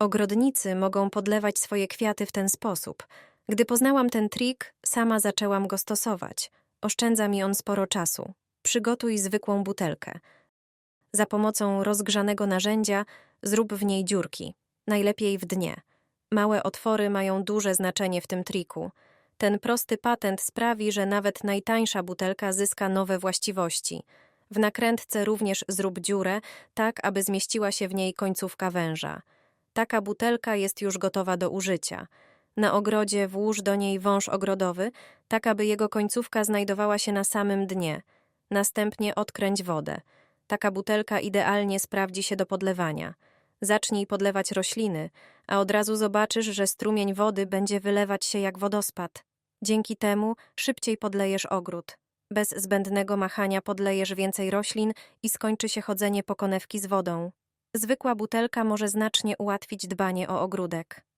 Ogrodnicy mogą podlewać swoje kwiaty w ten sposób. Gdy poznałam ten trik, sama zaczęłam go stosować. Oszczędza mi on sporo czasu. Przygotuj zwykłą butelkę. Za pomocą rozgrzanego narzędzia zrób w niej dziurki, najlepiej w dnie. Małe otwory mają duże znaczenie w tym triku. Ten prosty patent sprawi, że nawet najtańsza butelka zyska nowe właściwości. W nakrętce również zrób dziurę, tak aby zmieściła się w niej końcówka węża. Taka butelka jest już gotowa do użycia. Na ogrodzie włóż do niej wąż ogrodowy, tak aby jego końcówka znajdowała się na samym dnie. Następnie odkręć wodę. Taka butelka idealnie sprawdzi się do podlewania. Zacznij podlewać rośliny, a od razu zobaczysz, że strumień wody będzie wylewać się jak wodospad. Dzięki temu szybciej podlejesz ogród. Bez zbędnego machania podlejesz więcej roślin i skończy się chodzenie po konewki z wodą. Zwykła butelka może znacznie ułatwić dbanie o ogródek.